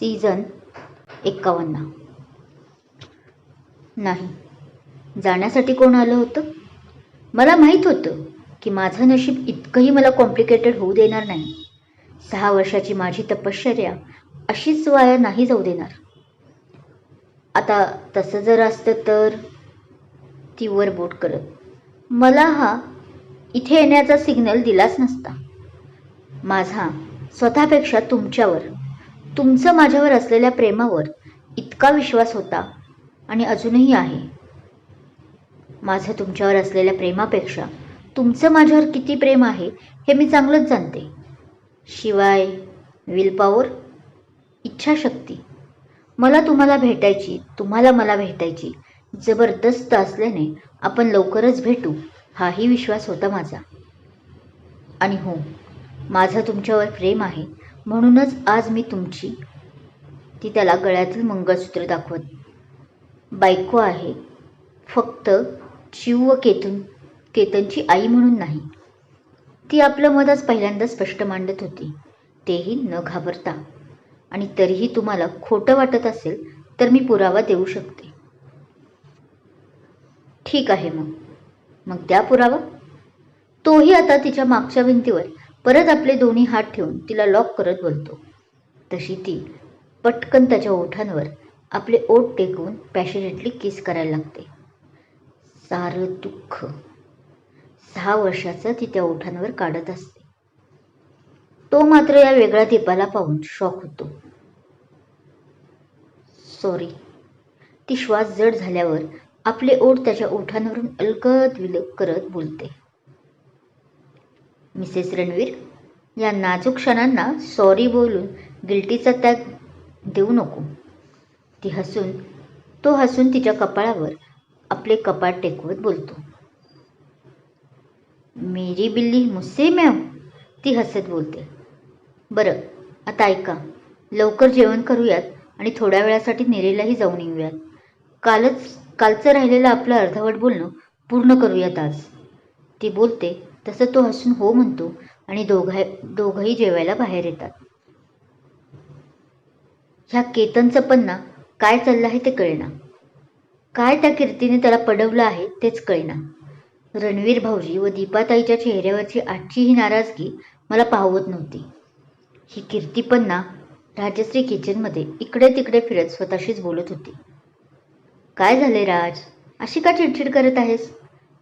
Season एक्कावन्न. नाही. जाण्यासाठी कोण आलं होतं? मला माहीत होतं की माझं नशीब इतकंही मला कॉम्प्लिकेटेड होऊ देणार नाही. सहा वर्षाची माझी तपश्चर्या अशीच वाया नाही जाऊ देणार. आता तसं जर असतं तर? ती वर बोट करत. मला हा इथे येण्याचा सिग्नल दिलाच नसता. माझा स्वतःपेक्षा तुमच्यावर तुमचं माझ्यावर असलेल्या प्रेमावर इतका विश्वास होता आणि अजूनही आहे. माझं तुमच्यावर असलेल्या प्रेमापेक्षा तुमचं माझ्यावर किती प्रेम आहे हे मी चांगलंच जाणते. शिवाय विलपावर इच्छाशक्ती. मला तुम्हाला भेटायची तुम्हाला मला भेटायची जबरदस्त असल्याने आपण लवकरच भेटू हाही विश्वास होता माझा. आणि हो माझं तुमच्यावर प्रेम आहे म्हणूनच आज मी तुमची. ती त्याला गळ्यातील मंगळसूत्र दाखवत बायको आहे. फक्त शिव व केतन केतनची आई म्हणून नाही. ती आपलं मत आज पहिल्यांदा स्पष्ट मांडत होती. तेही न घाबरता. आणि तरीही तुम्हाला खोटं वाटत असेल तर मी पुरावा देऊ शकते. ठीक आहे मग. मग त्या पुरावा. तोही आता तिच्या मागच्या भिंतीवर. परत आपले दोन्ही हात ठेवून तिला लॉक करत बोलतो. तशी ती पटकन त्याच्या ओठांवर आपले ओठ टेकवून पॅशनेटली किस करायला लागते. सारं दुःख. सहा वर्षाचं ती त्या ओठांवर काढत असते. तो मात्र या वेगळ्या दीपाला पाहून शॉक होतो. सॉरी ती श्वास जड झाल्यावर आपले ओठ त्याच्या ओठांवरून अलगद विलग करत बोलते. मिसेस रणवीर या नाजूक क्षणांना सॉरी बोलून गिल्टीचा त्याग देऊ नको. ती हसून तो हसून तिच्या कपाळावर आपले कपाळ टेकवत बोलतो. मेरी बिल्ली मुस्से मॅम ती हसत बोलते. बरं आता ऐका लवकर जेवण करूयात आणि थोड्या वेळासाठी नेरेलाही जाऊन येऊयात. कालच कालचं राहिलेलं आपलं अर्धवट बोलणं पूर्ण करूयात आज. ती बोलते तसं तो हसून हो म्हणतो आणि दोघा दोघंही जेवायला बाहेर येतात. ह्या केतनचं पण ना काय चाललं आहे ते कळेना. काय त्या कीर्तीने त्याला पडवलं आहे तेच कळेना. रणवीर भाऊजी व दीपाताईच्या चेहऱ्यावरची आजची ही नाराजगी मला पाहवत नव्हती. ही कीर्ती पण ना राजश्री किचनमध्ये इकडे तिकडे फिरत स्वतःशीच बोलत होती. काय झाले राज? अशी का चिडचिड करत आहेस?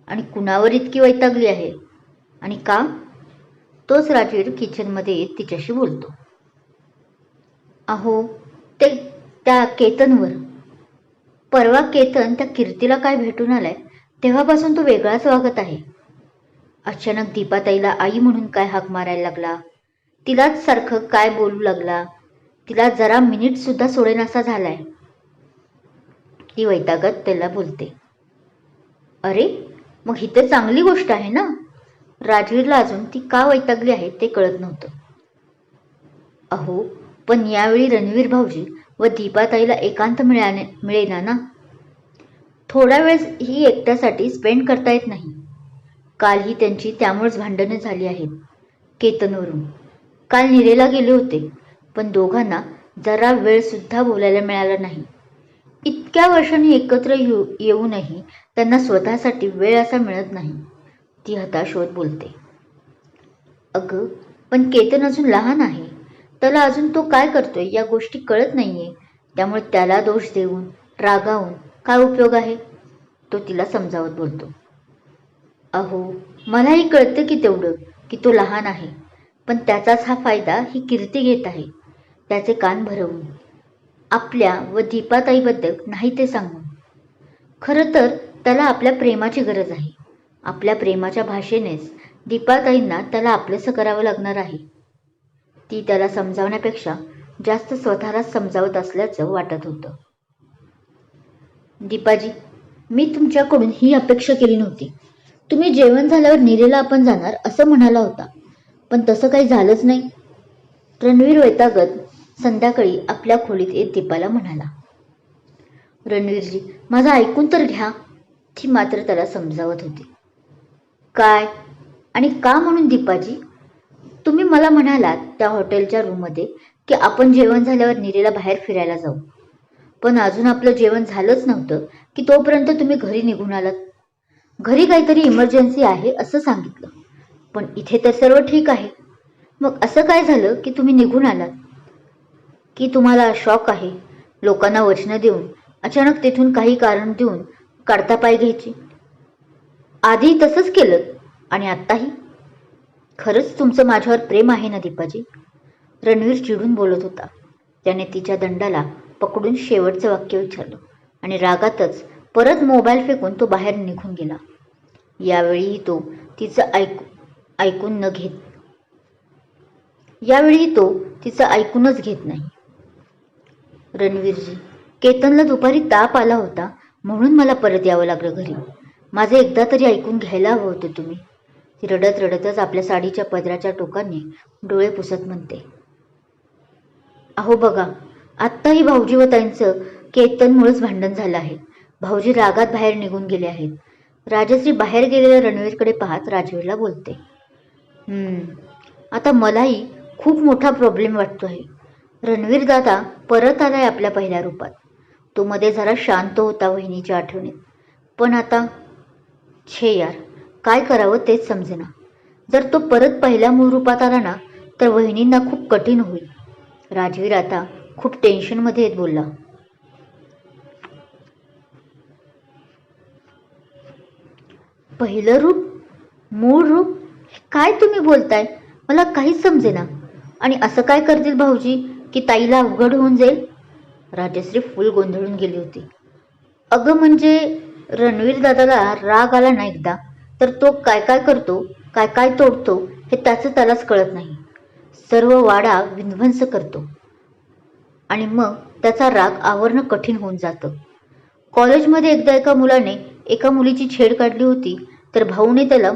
आणि कुणावर इतकी वैतागली आहे? आणि का? तोच राजवीर किचनमध्ये येत तिच्याशी बोलतो. अहो ते त्या केतनवर. परवा केतन त्या कीर्तीला काय भेटून आलाय तेव्हापासून तो वेगळाच वागत आहे. अचानक दीपाताईला आई म्हणून काय हाक मारायला लागला? तिलाच सारखं काय बोलू लागला? तिला जरा मिनिट सुद्धा सोडेनासा झालाय. ती वैतागत त्याला बोलते. अरे मग ही तर चांगली गोष्ट आहे ना? राजवीरला अजून ती का वैतागली आहे ते कळत नव्हतं. अहो पण यावेळी रणवीर भाऊजी व दीपाताईला एकांत मिळाने मिळेना ना? थोडा वेळ ही एकट्यासाठी स्पेंड करता येत नाही. काल ही त्यांची त्यामुळेच भांडणं झाली आहेत केतनवरून. काल निरेला गेले होते पण दोघांना जरा वेळसुद्धा बोलायला मिळाला नाही. इतक्या वर्षांनी एकत्र येऊ येऊनही त्यांना स्वतःसाठी वेळ असा मिळत नाही. ती हताश होत बोलते. अगं पण केतन अजून लहान आहे. त्याला अजून तो काय करतोय या गोष्टी कळत नाहीये. त्यामुळे त्याला दोष देऊन रागावून काय उपयोग आहे? तो तिला समजावत बोलतो. अहो मलाही कळतं की तेवढं की तो लहान आहे. पण त्याचाच हा फायदा ही कीर्ती घेत आहे. त्याचे कान भरवून. आपल्या व दीपाताईबद्दल नाही ते सांगून. खरं तर त्याला आपल्या प्रेमाची गरज आहे. आपल्या प्रेमाच्या भाषेनेच दीपाताईंना त्याला आपलंसं करावं लागणार आहे. ती त्याला समजावण्यापेक्षा जास्त स्वतःलाच समजावत असल्याचं वाटत होतं. दीपाजी मी तुमच्याकडून ही अपेक्षा केली नव्हती. तुम्ही जेवण झाल्यावर निरेला आपण जाणार असं म्हणाला होता. पण तसं काही झालंच नाही. रणवीर वैतागत संध्याकाळी आपल्या खोलीत येत दीपाला म्हणाला रणवीरजी माझं ऐकून तर घ्या. ती मात्र त्याला समजावत होती. काय? आणि का म्हणून दीपाजी? तुम्ही मला म्हणालात त्या हॉटेलच्या रूममध्ये की आपण जेवण झाल्यावर निरेला बाहेर फिरायला जाऊ. पण अजून आपलं जेवण झालंच नव्हतं की तोपर्यंत तुम्ही घरी निघून आलात. घरी काहीतरी इमर्जन्सी आहे असं सांगितलं. पण इथे तर सर्व ठीक आहे. मग असं काय झालं की तुम्ही निघून आलात? की तुम्हाला शॉक आहे? लोकांना वचनं देऊन अचानक तिथून काही कारण देऊन काढता पाय घ्यायची? आधी तसंच केलं आणि आत्ताही. खरंच तुमचं माझ्यावर प्रेम आहे ना दीपाजी? रणवीर चिडून बोलत होता. त्याने तिच्या दंडाला पकडून शेवटचं वाक्य विचारलं आणि रागातच परत मोबाईल फेकून तो बाहेर निघून गेला. यावेळीही तो तिचं ऐकू ऐकून न घेत यावेळी तो तिचं ऐकूनच घेत नाही. रणवीरजी केतनला दुपारी ताप आला होता म्हणून मला परत यावं लागलं घरी. माझे एकदा तरी ऐकून घ्यायला हवं होतं तुम्ही. ती रडत रडतच आपल्या साडीच्या पदराच्या टोकाने डोळे पुसत म्हणते. अहो बघा आत्ताही भाऊजी व ताईंचं केतनमुळेच भांडण झालं आहे. भाऊजी रागात बाहेर निघून गेले आहेत. राजश्री बाहेर गेलेल्या रणवीरकडे पाहत राजवीरला बोलते. आता मलाही खूप मोठा प्रॉब्लेम वाटतो आहे रणवीर दादा परत आलाय आपल्या पहिल्या रूपात. तो मध्ये जरा शांत होता वहिनीच्या आठवणीत. पण आता छे यार काय करावं तेच समजेना. जर तो परत पहिल्या मूळ रूपात आला ना तर वहिनींना खूप कठीण होईल. राजवीर आता खूप टेन्शनमध्ये येत बोलला. पहिलं रूप मूळ रूप काय तुम्ही बोलताय? मला काहीच समजेना. आणि असं काय करतील भाऊजी की ताईला अवघड होऊन जाईल? राजश्री फुल गोंधळून गेली होती. अगं म्हणजे रणवीर दादाला राग आला ना एकदा तर तो काय काय करतो काय काय तोडतो हे त्याचं त्यालाच कळत नाही. सर्व वाडा विध्वंस करतो. आणि मग त्याचा राग आवरणं कठीण होऊन जातं. कॉलेजमध्ये एकदा एका मुलाने एका मुलीची छेड काढली होती तर भाऊने त्याला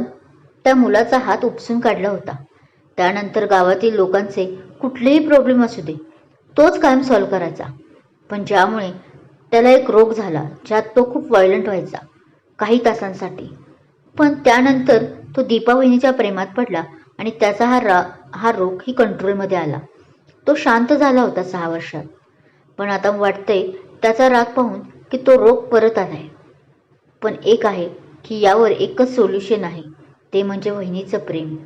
त्या मुलाचा हात उपसून काढला होता. त्यानंतर गावातील लोकांचे कुठलेही प्रॉब्लेम असू दे तोच कायम सॉल्व्ह करायचा. पण ज्यामुळे त्याला एक रोग झाला ज्यात तो खूप व्हायलंट व्हायचा काही तासांसाठी. पण त्यानंतर तो दीपा वहिनीच्या प्रेमात पडला आणि त्याचा हा रा हा रोग ही कंट्रोलमध्ये आला. तो शांत झाला होता सहा वर्षात. पण आता वाटतंय त्याचा राग पाहून की तो रोग परत आलाय. पण एक आहे की यावर एकच सोल्युशन आहे ते म्हणजे वहिनीचं प्रेम.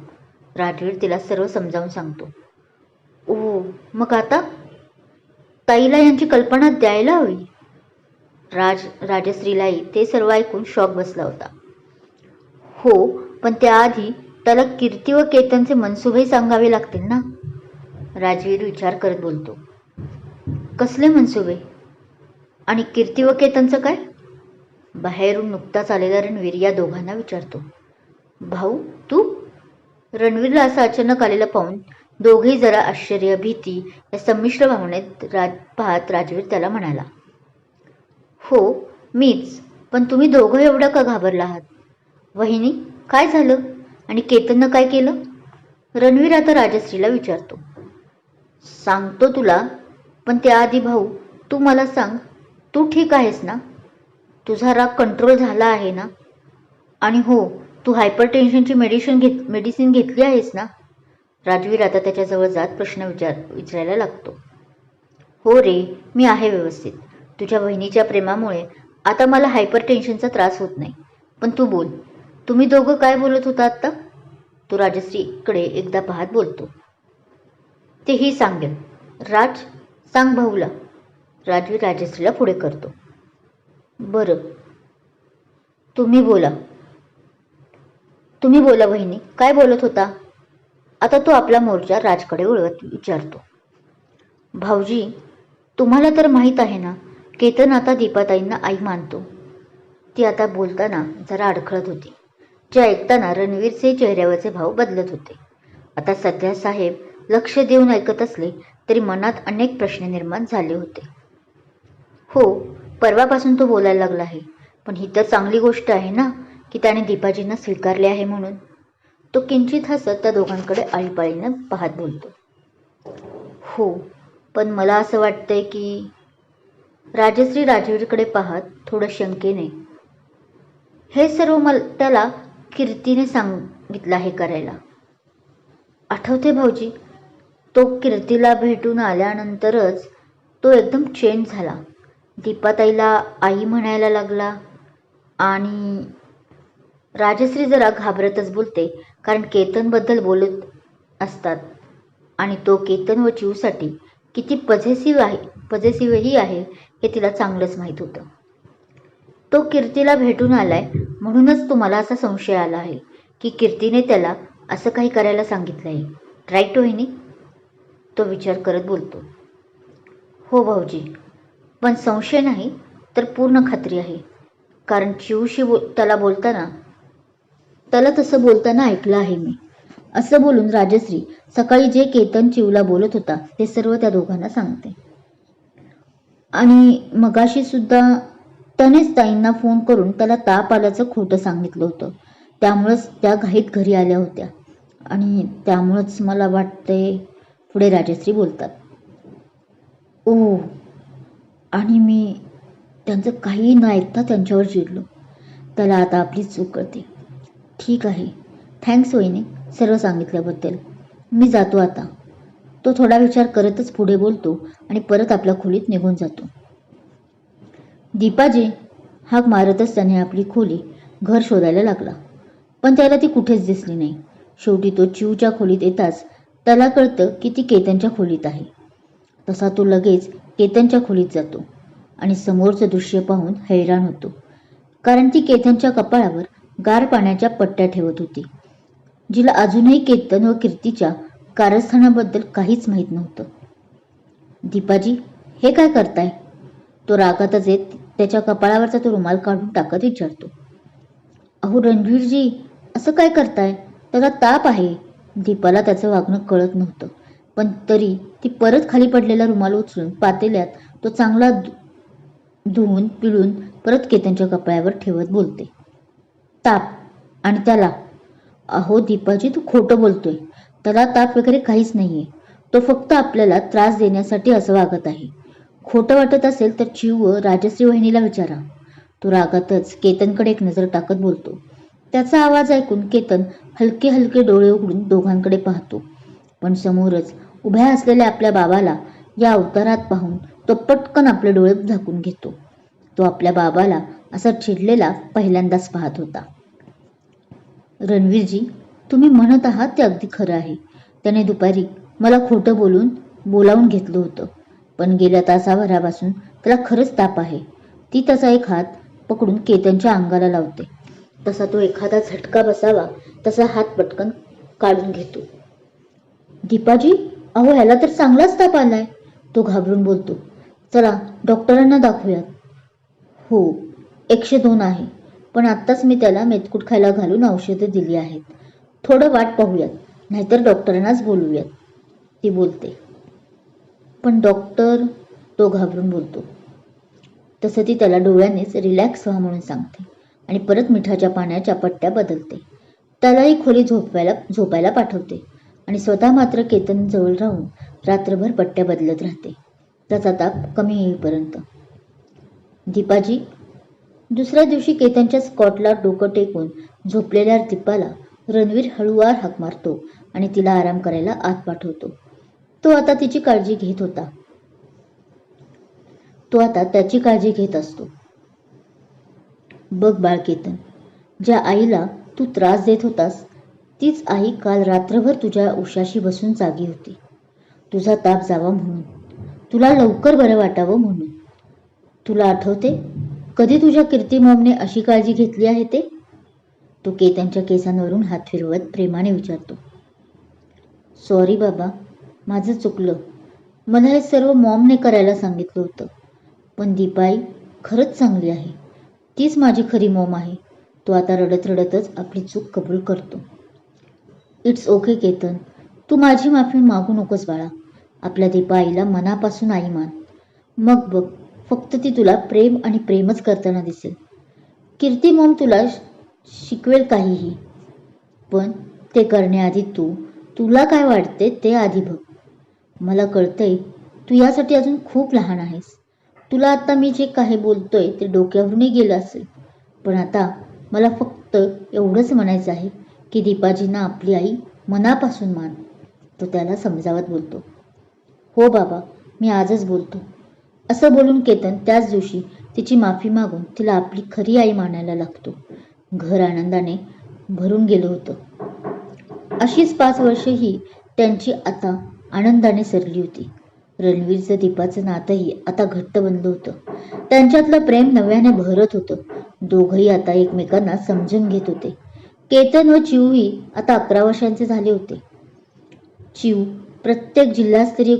राठवीर तिला सर्व समजावून सांगतो. ओ मग आता? ताईला यांची कल्पना द्यायला हवी. राज राजश्रीलाही ते सर्व ऐकून शॉक बसला होता. हो पण त्याआधी त्याला कीर्ती व केतनचे मनसुबे सांगावे लागतील ना? राजवीर विचार करत बोलतो. कसले मनसुबे आणि कीर्ती व केतनचं काय? बाहेरून नुकताच आलेला रणवीर या दोघांना विचारतो. भाऊ तू? रणवीरला असं अचानक आलेलं पाहून दोघेही जरा आश्चर्य भीती या संमिश्र भावनेत राज पाहत राजवीर त्याला म्हणाला हो मीच. पण तुम्ही दोघं एवढं का घाबरला आहात? वहिनी काय झालं? आणि केतननं काय केलं? रणवीर आता राजश्रीला विचारतो. सांगतो तुला पण त्याआधी भाऊ तू मला सांग तू ठीक आहेस ना? तुझा राग कंट्रोल झाला आहे ना? आणि हो तू हायपर टेन्शनची मेडिसिन घेत मेडिसिन घेतली आहेस ना? राजवीर आता त्याच्याजवळ जात प्रश्न विचार विचारायला लागतो. हो रे मी आहे व्यवस्थित. तुझ्या बहिणीच्या प्रेमामुळे आता मला हायपर टेन्शनचा त्रास होत नाही. पण तू बोल. तुम्ही दोघं काय बोलत होता आत्ता? तो राजश्रीकडे एकदा पाहत बोलतो. तेही सांगेल राज सांग भाऊला. राजवीर राजश्रीला पुढे करतो. बरं. तुम्ही बोला. तुम्ही बोला बहिणी काय बोलत होता? आता तो आपला मोर्चा राजकडे वळवत विचारतो. भाऊजी तुम्हाला तर माहीत आहे ना केतन आता दीपाताईंना आई मानतो. ती आता बोलताना जरा अडखळत होती. जे ऐकताना रणवीरचे चेहऱ्यावरचे भाव बदलत होते. आता सध्या साहेब लक्ष देऊन ऐकत असले तरी मनात अनेक प्रश्न निर्माण झाले होते. हो परवापासून तो बोलायला लागला आहे. पण ही तर चांगली गोष्ट आहे ना की त्याने दीपाजींना स्वीकारले आहे म्हणून. तो किंचित हसत त्या दोघांकडे आळीपाळीनं पाहत बोलतो. हो पण मला असं वाटतंय की राजश्री राजवीरकडे पाहत थोडं शंकेने हे सर्व मला त्याला कीर्तीने सांगितलं आहे करायला. आठवते भाऊजी तो कीर्तीला भेटून आल्यानंतरच तो एकदम चेंज झाला. दीपाताईला आई म्हणायला लागला आणि राजश्री जरा घाबरतच बोलते कारण केतनबद्दल बोलत असतात आणि तो केतन व चिवसाठी किती पझेसिव्ह आहे. पझेसिव्हही आहे हे तिला चांगलंच माहीत होतं. तो कीर्तीला भेटून आलाय म्हणूनच तुम्हाला असा संशय आला आहे की कीर्तीने त्याला असं काही करायला सांगितलं आहे राईट वहिनी तो विचार करत बोलतो. हो भाऊजी पण संशय नाही तर पूर्ण खात्री आहे. कारण चिऊशी बोल त्याला बोलताना त्याला तसं बोलताना ऐकलं आहे मी. असं बोलून राजश्री सकाळी जे केतन चिवला बोलत होता ते सर्व त्या दोघांना सांगते. आणि मगाशी सुद्धा त्यानेच ताईंना फोन करून त्याला ताप आल्याचं खोटं सांगितलं होतं. त्यामुळंच त्या घाईत घरी आल्या होत्या. आणि त्यामुळंच मला वाटते पुढे राजश्री बोलतात. ओ आणि मी त्यांचं काही न ऐकता त्यांच्यावर चिडलो. त्याला आता आपली चूक कळते. ठीक आहे. थँक्स वहिनी सर्व सांगितल्याबद्दल. मी जातो आता. तो थोडा विचार करतच पुढे बोलतो आणि परत आपल्या खोलीत निघून जातो. दीपाजी हाक मारतच त्याने आपली खोली घर शोधायला लागला. पण त्याला ती कुठेच दिसली नाही. शेवटी तो चिवच्या खोलीत येताच त्याला कळतं की ती केतनच्या खोलीत आहे. तसा तो लगेच केतनच्या खोलीत जातो आणि समोरचं दृश्य पाहून हैराण होतो. कारण ती केतनच्या कपाळावर गार पाण्याच्या पट्ट्या ठेवत होती. जिला अजूनही केतन व कीर्तीच्या कारस्थानाबद्दल काहीच माहीत नव्हतं. दीपाजी हे काय करताय? तो रागातच येत त्याच्या कपाळावरचा तो रुमाल काढून टाकत विचारतो. अहो रणवीरजी असं काय करताय? त्याला ताप आहे. दीपाला त्याचं वागणं कळत नव्हतं. पण तरी ती परत खाली पडलेला रुमाल उचलून पातेल्यात तो चांगला धुवून पिळून परत केतनच्या कपाळावर ठेवत बोलते. ताप. आणि त्याला अहो दीपाजी तू खोटं बोलतोय. त्याला ताप वगैरे काहीच नाहीये. तो फक्त आपल्याला त्रास देण्यासाठी असं वागत आहे. खोटं वाटत असेल तर चिव राजश्री वहिनीला विचारा. तो रागातच केतनकडे एक नजर टाकत बोलतो. त्याचा आवाज ऐकून केतन हलके हलके डोळे उघडून दोघांकडे पाहतो. पण समोरच उभ्या असलेल्या आपल्या बाबाला या अवतारात पाहून तो पटकन आपले डोळे झाकून घेतो. तो आपल्या बाबाला असा चिडलेला पहिल्यांदाच पाहत होता. रणवीरजी तुम्ही म्हणत आहात ते अगदी खरं आहे. त्याने दुपारी मला खोटं बोलून बोलावून घेतलं होतं. पण गेल्या तासाभरापासून त्याला खरंच ताप आहे. ती त्याचा एक हात पकडून केतनच्या अंगाला लावते. तसा तो एखादा झटका बसावा तसा हात पटकन काढून घेतो. दीपाजी अहो ह्याला तर चांगलाच ताप आलाय. तो घाबरून बोलतो चला डॉक्टरांना दाखवूयात. हो एकशे दोन आहे. पण आत्ताच मी त्याला मेतकूट खायला घालून औषधं दिली आहेत. थोडं वाट पाहूयात. नाहीतर डॉक्टरांनाच बोलूयात. ती बोलते. पण डॉक्टर तो घाबरून बोलतो. तसं ती त्याला डोळ्यानेच रिलॅक्स व्हा म्हणून सांगते. आणि परत मिठाच्या पाण्याच्या पट्ट्या बदलते. त्यालाही खोली झोपायला झोपायला पाठवते. आणि स्वतः मात्र केतन जवळ राहून रात्रभर पट्ट्या बदलत राहते. त्याचा ताप कमी येईपर्यंत. दीपाजी दुसऱ्या दिवशी केतनच्या स्कॉटला डोकं टेकून झोपलेल्या दीपाला रणवीर हळूवार हाक मारतो आणि तिला आराम करायला आत पाठवतो. तो आता तिची काळजी घेत होता. तो आता त्याची काळजी घेत असतो. बघ बाळकेतन ज्या आईला तू त्रास देत होतास तीच आई काल रात्रभर तुझ्या उशाशी बसून जागी होती. तुझा ताप जावा म्हणून. तुला लवकर बरं वाटावं म्हणून. तुला आठवते? कधी तुझ्या कीर्तिमॉमने अशी काळजी घेतली आहे ते? तो केतनच्या केसांवरून हात फिरवत प्रेमाने विचारतो. सॉरी बाबा. माझं चुकलं. मला हे सर्व मॉमने करायला सांगितलं होतं. पण दीपाई खरंच चांगली आहे. तीच माझी खरी मॉम आहे. तो आता रडत रडतच आपली चूक कबूल करतो. It's okay Ketan. तू माझी माफी मागू नकोस बाळा. आपल्या दीपाईला मनापासून आई मान. मग बघ फक्त ती तुला प्रेम आणि प्रेमच करताना दिसेल. कीर्ती मॉम तुला शिकवेल काहीही. पण ते करण्याआधी तू तुला काय वाटते ते आधी बघ. मला कळतंय तू यासाठी अजून खूप लहान आहेस. तुला आता मी जे काही बोलतोय ते डोक्यावरूनही गेलं असेल. पण आता मला फक्त एवढंच म्हणायचं आहे की दीपाजींना आपली आई मनापासून मान. तो त्याला समजावत बोलतो. हो बाबा मी आजच बोलतो. असं बोलून केतन त्याच दिवशी तिची माफी मागून तिला आपली खरी आई मानायला लागतो. घर आनंदाने भरून गेलं होतं. अशीच पाच वर्षेही त्यांची आता आनंदाने सरली होती. रणवीरचं दीपाचं नातंही आता घट्ट बनलं होतं. त्यांच्यातलं प्रेम नव्याने भरत होतं. दोघंही आता एकमेकांना समजून घेत होते. केतन व चिवही आता अकरा वर्षांचे झाले होते. चिव प्रत्येक जिल्हास्तरीय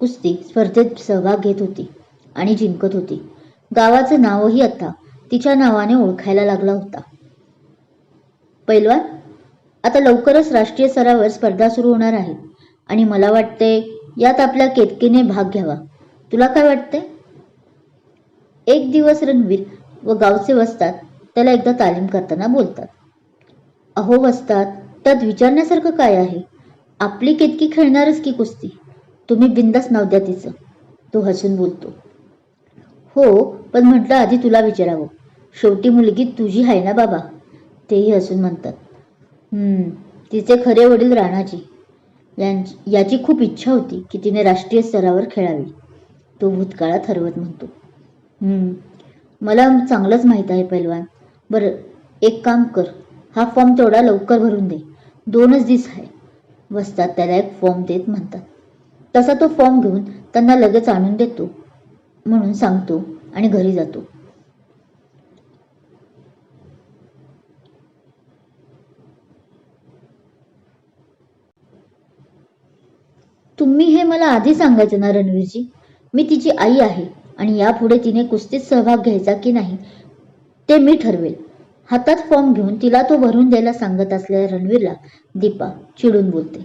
कुस्ती स्पर्धेत सहभाग घेत होती आणि जिंकत होती. गावाचं नावही आता तिच्या नावाने ओळखायला लागला होता. पैलवान आता लवकरच राष्ट्रीय स्तरावर स्पर्धा सुरू होणार आहेत आणि मला वाटते यात आपल्या केतकीने भाग घ्यावा. तुला काय वाटते एक दिवस रणवीर व गावचे वसतात त्याला एकदा तालीम करताना बोलतात. अहो वसतात त्यात विचारण्यासारखं काय आहे? आपली केतकी खेळणारच की कुस्ती? तुम्ही बिंदास नाव द्या तिचं तो हसून बोलतो. हो पण म्हटलं आधी तुला विचारावं. शेवटी मुलगी तुझी आहे ना बाबा? तेही हसून म्हणतात. तिचे खरे वडील राणाजी. यांची याची खूप इच्छा होती की तिने राष्ट्रीय स्तरावर खेळावी. तो भूतकाळात हरवत म्हणतो. मला चांगलंच माहीत आहे पैलवान. बरं एक काम कर. हा फॉर्म तेवढा लवकर भरून दे. दोनच दिस आहे. वसतात त्याला एक फॉर्म देत म्हणतात. तसा तो फॉर्म घेऊन त्यांना लगेच आणून देतो म्हणून सांगतो आणि घरी जातो. तुम्ही हे मला आधी सांगायचं ना रणवीरजी? मी तिची आई आहे आणि यापुढे तिने कुस्तीत सहभाग घ्यायचा की नाही ते मी ठरवेल. हातात फॉर्म घेऊन तिला तो भरून द्यायला सांगत असलेल्या रणवीरला दीपा चिडून बोलते.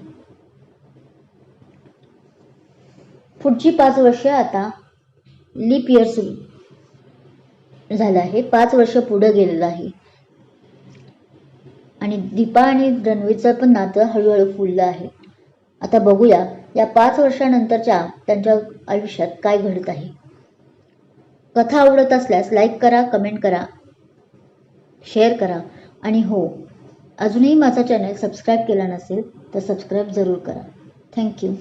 पुढची पाच वर्ष आता लीप इयर सुरू झालं आहे. पाच वर्ष पुढे गेलेलं आहे. आणि दीपा आणि रणवीरचं पण नातं हळूहळू फुललं आहे. आता बघूया या पाच वर्षानंतरच्या त्यांच्या आयुष्यात काय घडत आहे? कथा आवडत असल्यास लाईक करा कमेंट करा शेअर करा. आणि हो अजूनही माझा चॅनल सबस्क्राईब केला नसेल तर सबस्क्राईब जरूर करा. थँक्यू